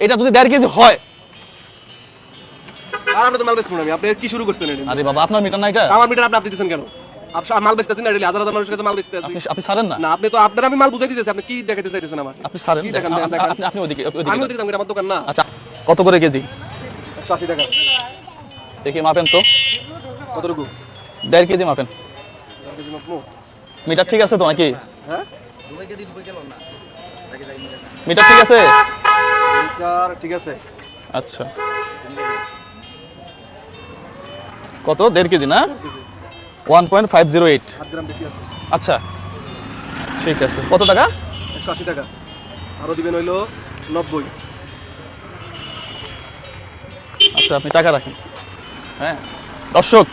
এটা যদি দেড় কেজি হয়। আর আপনি তো মাল বেচবেন আমি আপনি কি শুরু করছেন এটা আরে বাবা আপনার মিটার নাই এটা আমার মিটার আপনি আপনি দিতেছেন কেন? মাল বেচতেছেন না হাজার হাজার মানুষের কাছে মাল বেচতে আপনি আপনি ছাড়েন না? না আপনি তো আপনার আমি মাল বুঝাই দিতেছি আপনি কি দেখাতে চাইতেছেন আমার আপনি ছাড়েন কি দেখেন, দেখান, আপনি- আপনি আপনি ওদিকে ওদিকে আমি ওদিকে যাব, আমার দোকান না। আচ্ছা কত করে কেজি? একশো আশি টাকা। দেখি মাপেন তো। কতটুকু? দেড় কেজি মাপেন। এক কেজি মাপবো? মিটার ঠিক আছে তো নাকি? হ্যাঁ? মিটার ঠিক আছে? মিটার ঠিক আছে? আচ্ছা। কত? দেড় কেজি না? One point five zero eight. আচ্ছা। ঠিক আছে। কত টাকা? একশো আশি টাকা। আরও দিবেন হইল নব্বই। আচ্ছা আপনি টাকা রাখেন। হ্যাঁ। দর্শক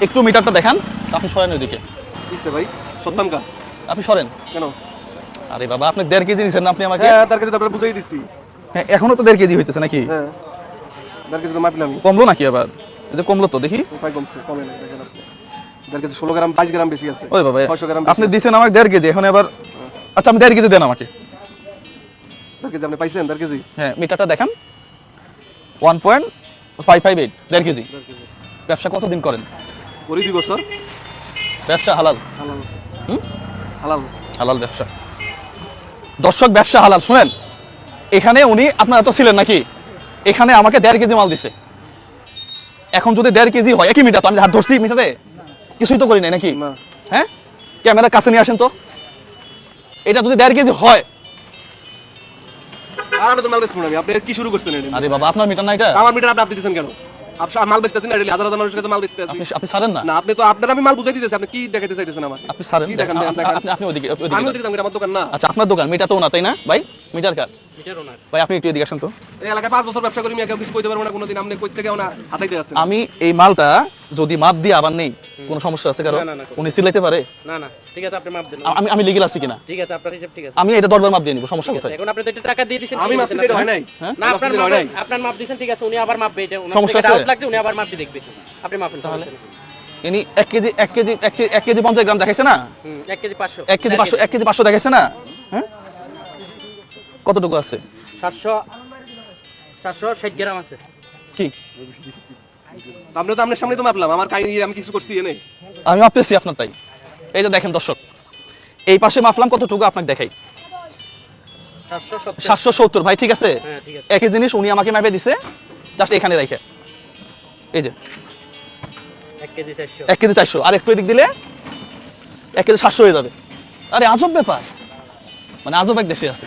একটু মিটারটা দেখান। আপনি সরেন ওইদিকে। ভাই। সত্যাম আপনি সরেন। কেন? আরে বাবা আপনি দেড় কেজি দিচ্ছেন না আপনি আমাকে? হ্যাঁ তার কাছে আপনার বুঝাই দিচ্ছি হ্যাঁ এখনও তো দেড় কেজি হইতেছে নাকি? হ্যাঁ। তার কাছে তো মাপলাম কমলো নাকি আবার? এটা কমলো তো দেখি। উপায় কমছে কমে নাই দেখেন আপনি। তার কাছে ষোলো গ্রাম বাইশ গ্রাম বেশি আছে। ওই বাবা ছয়শো গ্রাম আপনি দিচ্ছেন আমাকে দেড় কেজি এখন এবার আচ্ছা আপনি দেড় কেজি দেন আমাকে। তার কেজি আপনি পাইছেন তার কেজি? হ্যাঁ মিটারটা দেখান। One point five five eight দেড় কেজি। দেড় কেজি। ব্যবসা কতদিন করেন? করি দুই বছর ব্যবসা হালাল। হালাল। হুম? হালাল। হালাল ব্যবসা। দর্শক ব্যবসা হালাল শুনেন। এখানে উনি আপনার এত ছিলেন নাকি? এখানে আমাকে দেড় কেজি মাল দিছে। এখন যদি দেড় কেজি হয় একই মিটার তো আমি হাত ধরছি মিটারে? কিছুই তো করি নাই নাকি? হ্যাঁ? ক্যামেরা কাছে নিয়ে আসেন তো। এটা যদি দেড় কেজি হয় আর তো মাল আপনি কি শুরু করছেন আরে বাবা আপনার মিটার না এটা? আমার মিটার আপনি আপনি দিতেছেন কেন? মাল বেচতেছেন না হাজার হাজার মানুষের কাছে মাল বেচতে আছি আপনি ছাড়েন না? না আপনি তো আপনার আমি মাল বুঝাই দিতেছি আপনি কি দেখাতে চাইতেছেন আমার আপনি ছাড়েন। আপনি ওদিকে আমি ওদিকে আমার দোকান না। আচ্ছা আপনার দোকান মিটার তো না তাই না ভাই? মিটার কার? মিটার ওনার। ভাই আপনি একটু এদিকে আসেন তো। এই এলাকায় পাঁচ বছর ব্যবসা করি আমি কেউ কিছু কইতে পারব না কোনোদিন আপনি কই থেকে না হাতাইতে আছেন আমি এই মালটা যদি মাপ দিয়ে আবার নেই কোনো সমস্যা আছে কারও? না, না, না, উনি সিলাইতে পারে? না না ঠিক আছে আপনি মাপ দেন আমি আমি লিগেল আছি কিনা? ঠিক আছে আপনার হিসাব ঠিক আছে। আমি এটা দরবার মাপ দিয়ে নিব সমস্যা কোথায়? এখন আপনি তো এটা টাকা দিয়ে দিয়েছেন আমি আছে, দিতে হয় নাই। হ্যাঁ? না আপনার মাপ নাই। আপনার মাপ দিয়েছেন ঠিক আছে উনি আবার মাপবে এটা সমস্যা আছে? লাগলে উনি আবার মাপটি দেখবে। আপনি মাপেন তাহলে ইনি এক কেজি এক কেজি এক কেজি এক কেজি পঞ্চাশ গ্রাম দেখাইছে না? এক কেজি পাঁচশো। এক কেজি পাঁচশো এক কেজি পাঁচশো দেখাইছে না? কতটুকু আছে? সাতশো সাতশো ষাট গ্রাম আছে। কি? আপনি তো আপনার সামনে তো মাপলাম আমার কাহিনী আমি কিছু করছি এনে আমি মাপতেছি আপনার তাই। এই যে দেখেন দর্শক এই পাশে মাপলাম কতটুকু আপনাকে দেখাই? সাতশো সত্তর। ভাই ঠিক আছে? হ্যাঁ ঠিক আছে। একই জিনিস উনি আমাকে মাপে দিছে জাস্ট এখানে রেখে। এই যে। এক কেজি চারশো। এক কেজি চারশো। আর একটু এদিক দিলে এক কেজি সাতশো হয়ে যাবে। আরে আজব ব্যাপার। মানে আজব এক দেশে আছে।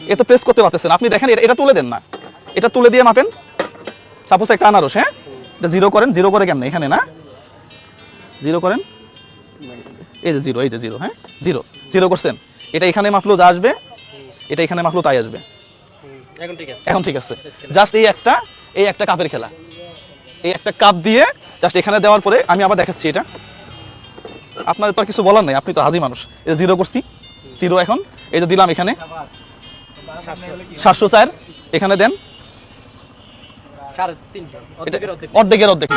এ প্রেস করতে পারতেছে না আপনি দেখেন, এটা- তুলে দেন না। এটা তুলে দিয়ে মাপেন। সাপোজ একটা আনারস হ্যাঁ? এটা জিরো করেন। জিরো করে কেন এখানে, না? জিরো করেন? এই যে জিরো এই যে জিরো হ্যাঁ? জিরো জিরো করছেন। এটা এখানে মাপলো যা আসবে, এটা এখানে মাপলো তাই আসবে। এখন ঠিক আছে। জাস্ট এই একটা এই একটা কাপের খেলা। এই একটা কাপ দিয়ে জাস্ট এখানে দেওয়ার পরে আমি আবার দেখাচ্ছি এটা। আপনার তো আর কিছু বলার নাই, আপনি তো হাজি মানুষ। এই জিরো করছি। জিরো এখন। এই যে দিলাম এখানে। সাতশো। চার এখানে দেন। অর্ধেকের অর্ধেক।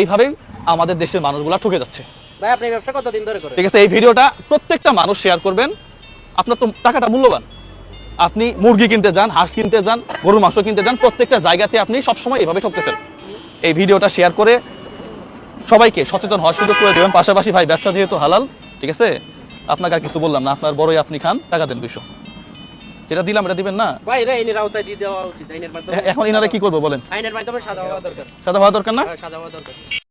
এইভাবেই আমাদের দেশের মানুষগুলা ঠকে যাচ্ছে। ভাই আপনি ব্যবসা কতদিন ধরে করেন? ঠিক আছে এই ভিডিওটা প্রত্যেকটা মানুষ শেয়ার করবেন। আপনার তো টাকাটা মূল্যবান। আপনি মুরগি কিনতে যান হাঁস কিনতে যান গরুর মাংস কিনতে যান প্রত্যেকটা জায়গাতে আপনি সবসময় এভাবে ঠকতেছেন। এই ভিডিওটা শেয়ার করে সবাইকে সচেতন হওয়ার সুযোগ করে দেবেন। পাশাপাশি ভাই ব্যবসা যেহেতু হালাল ঠিক আছে? আপনাকে আর কিছু বললাম না আপনার বড়ই আপনি খান টাকা দেন দুইশো। যেটা দিলাম এটা দিবেন না? ভাই রে আইনের আওতায় দিয়ে দেওয়া উচিত আইনের মাধ্যমে। এখন ইনারা কি করব বলেন? আইনের মাধ্যমে সাদা হওয়া দরকার। সাদা হওয়া দরকার না? হ্যাঁ, সাদা হওয়া দরকার।